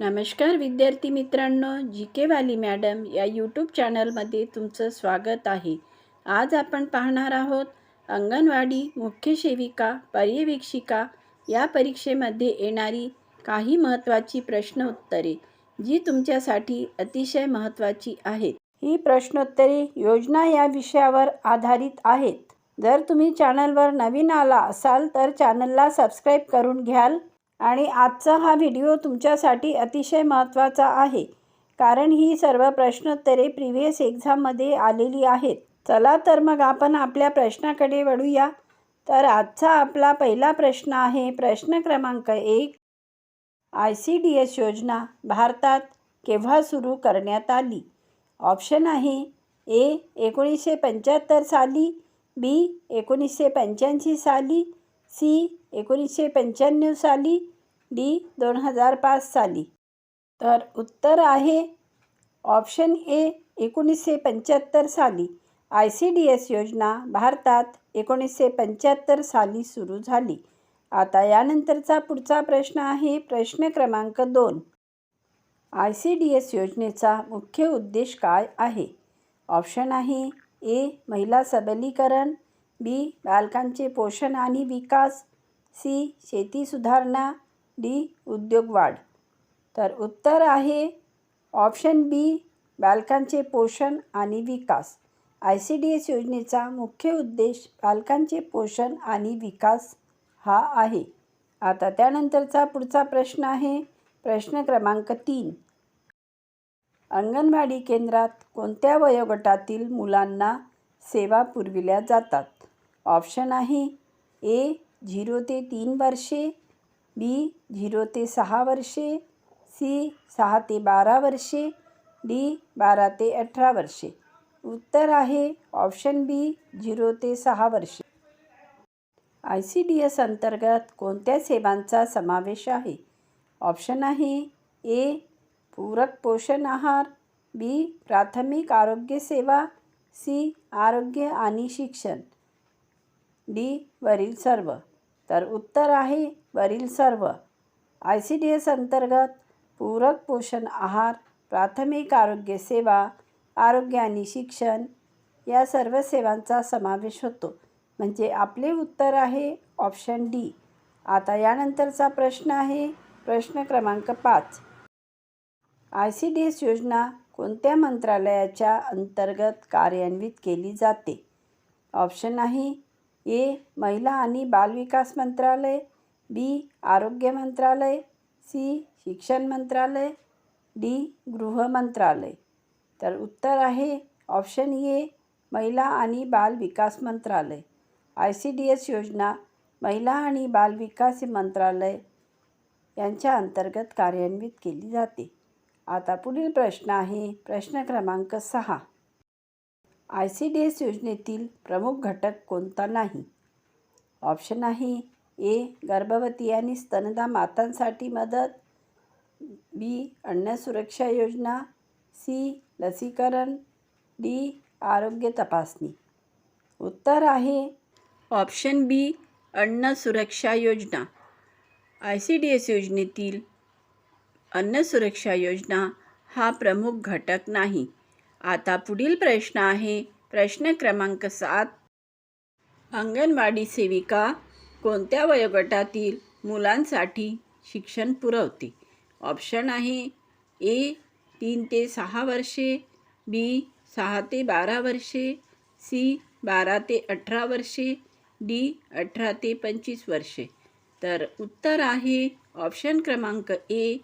नमस्कार विद्यार्थी मित्रांनो जी के वाली मॅडम या यूट्यूब चॅनलमध्ये तुमचं स्वागत आहे. आज आपण पाहणार आहोत अंगणवाडी मुख्य सेविका पर्यवेक्षिका या परीक्षेमध्ये येणारी काही महत्त्वाची प्रश्नोत्तरे जी तुमच्यासाठी अतिशय महत्त्वाची आहेत. ही प्रश्नोत्तरे योजना या विषयावर आधारित आहेत. जर तुम्ही चॅनलवर नवीन आला असाल तर चॅनलला सबस्क्राईब करून घ्याल. आणि आजचा हा व्हिडिओ तुमच्यासाठी अतिशय महत्त्वाचा आहे. कारण ही सर्व प्रश्नोत्तरे प्रिव्हियस एक्झाममध्ये आलेली आहेत. चला तर मग आपण आपल्या प्रश्नाकडे वळूया. तर आजचा आपला पहिला प्रश्न आहे प्रश्न क्रमांक एक. आय सी डी एस योजना भारतात केव्हा सुरू करण्यात आली? ऑप्शन आहे ए एकोणीसशे पंच्याहत्तर साली बी एकोणीसशे पंच्याऐंशी साली सी एकोणीसशे पंच्याण्णव साली. डी दोन हजार पाच साली. तर उत्तर आहे ऑप्शन ए एकोणीसशे पंच्याहत्तर साली. आय सी डी एस योजना भारतात एकोणीसशे पंच्याहत्तर साली सुरू झाली. आता यानंतरचा पुढचा प्रश्न आहे प्रश्न क्रमांक दोन. आय सी डी एस योजनेचा मुख्य उद्देश काय आहे? ऑप्शन आहे ए महिला सबलीकरण. बी बालकांचे पोषण आणि विकास. सी शेती सुधारणा. डी उद्योग वाढ. तर उत्तर आहे ऑप्शन बी बालकांचे पोषण आणि विकास. आय सी डी एस योजनेचा मुख्य उद्देश बालकांचे पोषण आणि विकास हा आहे. आता त्यानंतरचा पुढचा प्रश्न आहे. प्रश्न क्रमांक तीन. अंगणवाडी केंद्रात कोणत्या वयोगटातील मुलांना सेवा पुरविल्या जातात? ऑप्शन आहे ए झिरो ते तीन वर्षे बी झिरो ते सहा वर्षे सी सहा ते बारा वर्षे डी बारा ते अठरा वर्षे. उत्तर आहे ऑप्शन बी झिरो ते सहा वर्षे. आय सी डी एस अंतर्गत कोणत्या सेवांचा समावेश आहे? ऑप्शन आहे ए पूरक पोषण आहार बी प्राथमिक आरोग्य सेवा सी आरोग्य आणि शिक्षण. डी वरील सर्व. तर उत्तर आहे वरील सर्व. आय सी डी एस अंतर्गत पूरक पोषण आहार प्राथमिक आरोग्य सेवा आरोग्य आणि शिक्षण या सर्व सेवांचा समावेश होतो. म्हणजे आपले उत्तर आहे ऑप्शन डी. आता यानंतरचा प्रश्न आहे प्रश्न क्रमांक पाच. आय सी डी एस योजना कोणत्या मंत्रालयाच्या अंतर्गत कार्यान्वित केली जाते? ऑप्शन आहे ए महिला आणि बालविकास मंत्रालय बी आरोग्य मंत्रालय सी शिक्षण मंत्रालय डी गृह मंत्रालय. तर उत्तर आहे ऑप्शन ए महिला आणि बाल विकास मंत्रालय. आय सी डी एस योजना महिला आणि बाल विकास मंत्रालय यांच्या अंतर्गत कार्यान्वित केली जाते. आता पुढील प्रश्न आहे प्रश्न क्रमांक सहा. आय सी डी एस योजनेतील प्रमुख घटक कोणता नाही? ऑप्शन आहे ए गर्भवती आणि स्तनदा मातांसाठी मदत बी अन्न सुरक्षा योजना सी लसीकरण डी आरोग्य तपासणी. उत्तर आहे ऑप्शन बी अन्न सुरक्षा योजना. आय सी डी एस योजनेतील अन्न सुरक्षा योजना हा प्रमुख घटक नाही. आता पुढील प्रश्न आहे. प्रश्न क्रमांक सात. अंगणवाडी सेविका कोणत्या वयोगटातील मुलांसाठी शिक्षण पुरवते? ऑप्शन आहे ए तीन ते सहा वर्षे बी सहा ते बारा वर्षे सी बारा ते अठरा वर्षे डी अठरा ते पंचवीस वर्षे. तर उत्तर आहे ऑप्शन क्रमांक ए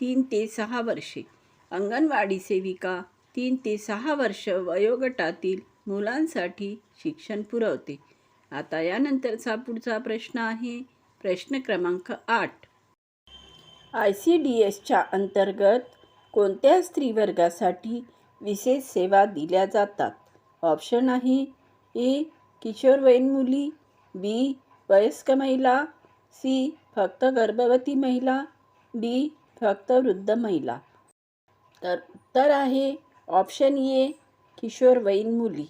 तीन ते सहा वर्षे. अंगणवाडी सेविका तीन ते सहा वर्ष वयोगटातील मुलांसाठी शिक्षण पुरवते. आता यानंतरचा पुढचा प्रश्न आहे प्रश्न क्रमांक आठ. आय सी डी एसच्या अंतर्गत कोणत्या स्त्रीवर्गासाठी विशेष सेवा दिल्या जातात? ऑप्शन आहे ए किशोरवयीन मुली बी वयस्क महिला सी फक्त गर्भवती महिला डी फक्त वृद्ध महिला. तर उत्तर आहे ऑप्शन ए किशोरवयीन मुली.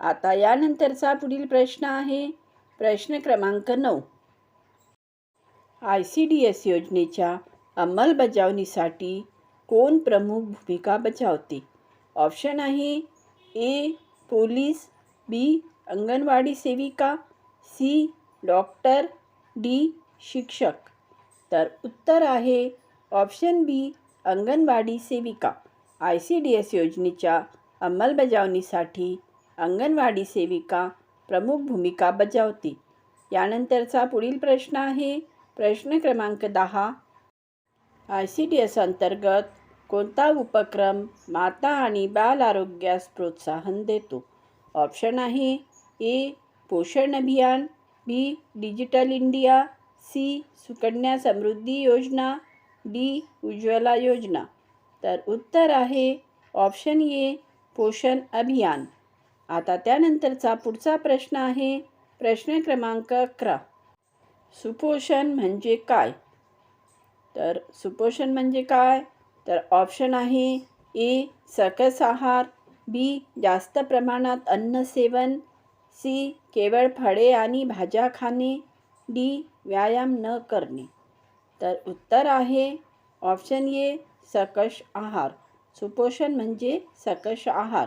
आता यानंतरचा पुढील प्रश्न आहे. प्रश्न क्रमांक नऊ. आय सी डी एस योजनेच्या अंमलबजावणीसाठी कोण प्रमुख भूमिका बजावते? ऑप्शन आहे ए पोलीस बी अंगणवाडी सेविका सी डॉक्टर डी शिक्षक. तर उत्तर आहे ऑप्शन बी अंगणवाडी सेविका. आय सी डी एस योजनेच्या अंमलबजावणीसाठी अंगणवाडी सेविका प्रमुख भूमिका बजावते. यानंतरचा पुढील प्रश्न आहे प्रश्न क्रमांक दहा. आय सी डी एस अंतर्गत कोणता उपक्रम माता आणि बाल आरोग्यास प्रोत्साहन देतो? ऑप्शन आहे ए पोषण अभियान B digital India C Sukanya Samriddhi योजना डी उज्ज्वला योजना. तर उत्तर आहे ऑप्शन ए पोषण अभियान. आता त्यानंतरचा पुढचा प्रश्न आहे प्रश्न क्रमांक अकरा. सुपोषण म्हणजे काय? तर सुपोषण म्हणजे काय? तर ऑप्शन आहे ए सकस आहार बी जास्त प्रमाणात अन्न सेवन सी केवळ फळे आणि भाज्या खाणे डी व्यायाम न करणे. तर उत्तर आहे ऑप्शन ए सकश आहार. सुपोषण म्हणजे सकश आहार.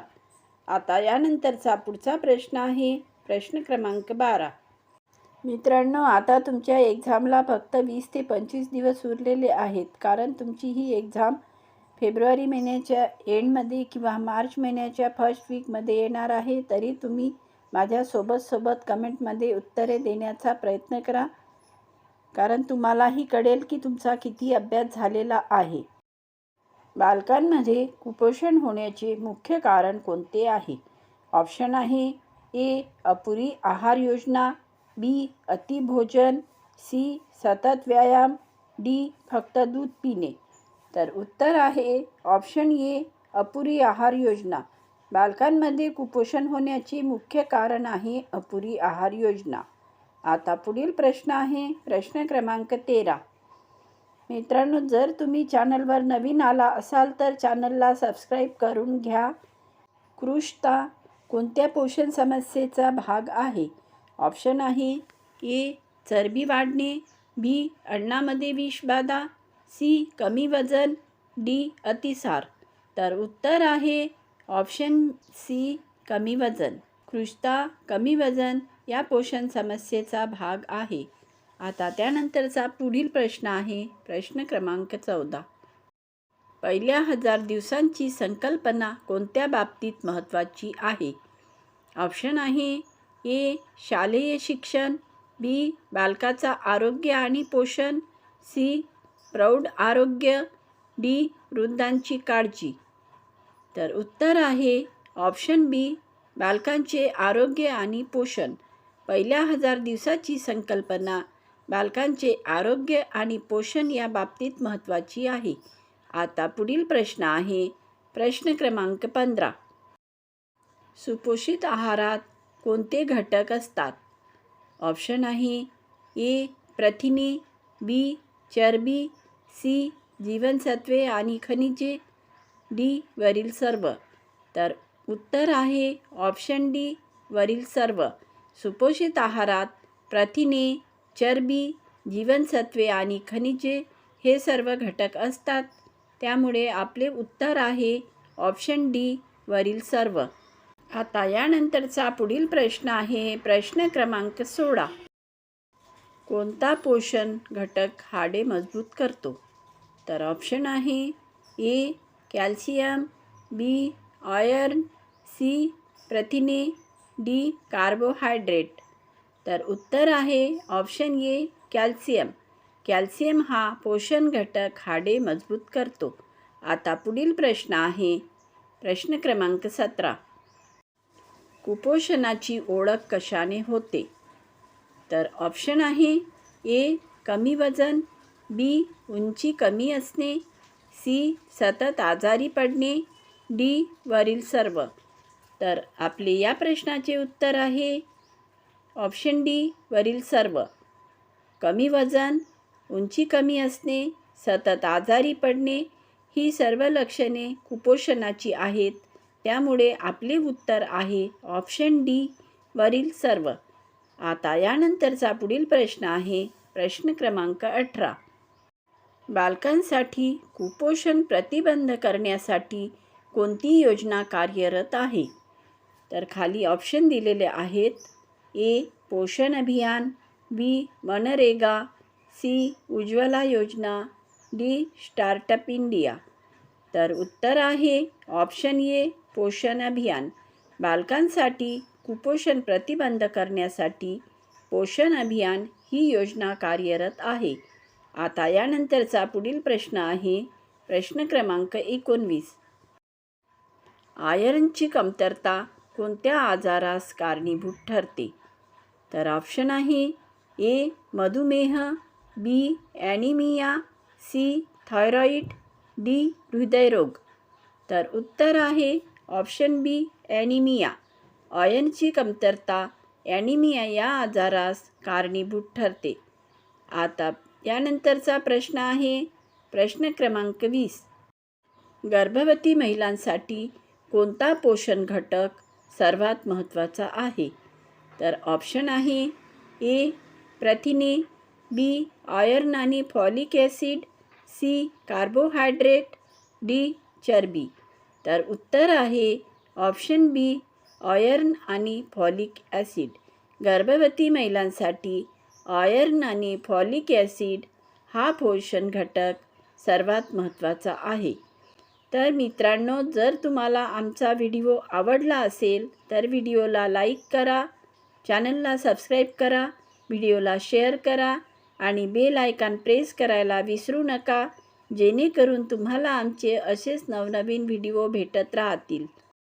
आता यानंतरचा पुढचा प्रश्न आहे. प्रश्न क्रमांक बारा. मित्रांनो आता तुमच्या एक्झामला फक्त वीस ते पंचवीस दिवस उरलेले आहेत. कारण तुमची ही एक्झाम फेब्रुवारी महिन्याच्या एंडमध्ये किंवा मार्च महिन्याच्या फर्स्ट वीकमध्ये येणार आहे. तरी तुम्ही माझ्यासोबत सोबत कमेंटमध्ये उत्तरे देण्याचा प्रयत्न करा. कारण तुम्हालाही कळेल की तुमचा किती अभ्यास झालेला आहे. बालकांमध्ये कुपोषण होण्याचे मुख्य कारण कोणते आहे? ऑप्शन आहे ए अपुरी आहार योजना बी अतिभोजन सी सतत व्यायाम डी फक्त दूध पिणे. तर उत्तर आहे ऑप्शन ए अपुरी आहार योजना. बालकांमध्ये कुपोषण होण्याचे मुख्य कारण आहे अपुरी आहार योजना. आता पुढील प्रश्न आहे प्रश्न क्रमांक तेरा. मित्रांनो जर तुम्ही चॅनलवर नवीन आला असाल तर चॅनलला सबस्क्राईब करून घ्या. कृष्ता कोणत्या पोषण समस्येचा भाग आहे? ऑप्शन आहे ए चरबी वाढणे बी अन्नामध्ये विषबाधा सी कमी वजन डी अतिसार. तर उत्तर आहे ऑप्शन सी कमी वजन. कृष्ता कमी वजन या पोषण समस्येचा भाग आहे. आता त्यानंतरचा पुढील प्रश्न आहे प्रश्न क्रमांक चौदा. पहिल्या हजार दिवसांची संकल्पना कोणत्या बाबतीत महत्त्वाची आहे? ऑप्शन आहे ए शालेय शिक्षण बी बालकाचा आरोग्य आणि पोषण सी प्रौढ आरोग्य डी वृद्धांची काळजी. तर उत्तर आहे ऑप्शन बी बालकांचे आरोग्य आणि पोषण. पहिल्या हजार दिवसाची संकल्पना बालकांचे आरोग्य आणि पोषण या बाबतीत महत्त्वाची आहे. आता पुढील प्रश्न आहे. प्रश्न क्रमांक पंधरा. सुपोषित आहारात कोणते घटक असतात? ऑप्शन आहे. ए. प्रथिने बी. चरबी सी. जीवनसत्वे आणि खनिजे डी. वरील सर्व. तर उत्तर आहे ऑप्शन डी. वरील सर्व. सुपोषित आहारात प्रथिने चरबी जीवनसत्वे आणि खनिजे हे सर्व घटक असतात. त्यामुळे आपले उत्तर आहे ऑप्शन डी वरील सर्व. आता यानंतरचा पुढील प्रश्न आहे प्रश्न क्रमांक सोळा. कोणता पोषण घटक हाडे मजबूत करतो? तर ऑप्शन आहे A calcium B iron C प्रथिने डी कार्बोहायड्रेट. तर उत्तर आहे ऑप्शन ए कॅल्शियम. कॅल्शियम हा पोषण घटक हाडे मजबूत करतो. आता पुढील प्रश्न आहे. प्रश्न क्रमांक सतरा. कुपोषणाची ओळख कशाने होते? तर ऑप्शन आहे ए कमी वजन बी उंची कमी असणे सी सतत आजारी पडणे डी वरील सर्व. तर आपले या प्रश्नाचे उत्तर आहे ऑप्शन डी वरील सर्व. कमी वजन उंची कमी असणे सतत आजारी पडणे ही सर्व लक्षणे कुपोषणाची आहेत. त्यामुळे आपले उत्तर आहे ऑप्शन डी वरील सर्व. आता यानंतरचा पुढील प्रश्न आहे प्रश्न क्रमांक अठरा. बालकांसाठी कुपोषण प्रतिबंध करण्यासाठी कोणती योजना कार्यरत आहे? तर खाली ऑप्शन दिलेले आहेत ए पोषण अभियान बी मनरेगा सी उज्ज्वला योजना डी स्टार्टअप इंडिया. तर उत्तर आहे ऑप्शन ए पोषण अभियान. बालकांसाठी कुपोषण प्रतिबंध करण्यासाठी पोषण अभियान ही योजना कार्यरत आहे. आता यानंतरचा पुढील प्रश्न आहे प्रश्न क्रमांक एकोणवीस. आयरनची कमतरता कोणत्या आजारास कारणीभूत ठरते? तर ऑप्शन आहे ए मधुमेह B anaemia C thyroid D हृदयरोग. तर उत्तर आहे ऑप्शन बी ॲनिमिया ऑयनची कमतरता ॲनिमिया या आजारास कारणीभूत ठरते. आता यानंतरचा प्रश्न आहे प्रश्न क्रमांक वीस. गर्भवती महिलांसाठी कोणता पोषण घटक सर्वात महत्त्वाचा आहे? तर ऑप्शन आहे ए प्रथिने बी आयर्न आणि folic acid C carbohydrate D चरबी. तर उत्तर आहे ऑप्शन बी आयर्न आणि फॉलिक ॲसिड गर्भवती महिलांसाठी आयर्न आणि फॉलिक ॲसिड हा पोषण घटक सर्वात महत्त्वाचा आहे. तर मित्रांनो जर तुम्हाला आमचा व्हिडिओ आवडला असेल तर व्हिडिओला लाईक करा. चॅनलला सबस्क्राईब करा व्हिडिओला शेअर करा आणि बेल आयकॉन प्रेस करायला विसरू नका जेणेकरून तुम्हाला आमचे असेच नवनवीन व्हिडिओ भेटत राहतील.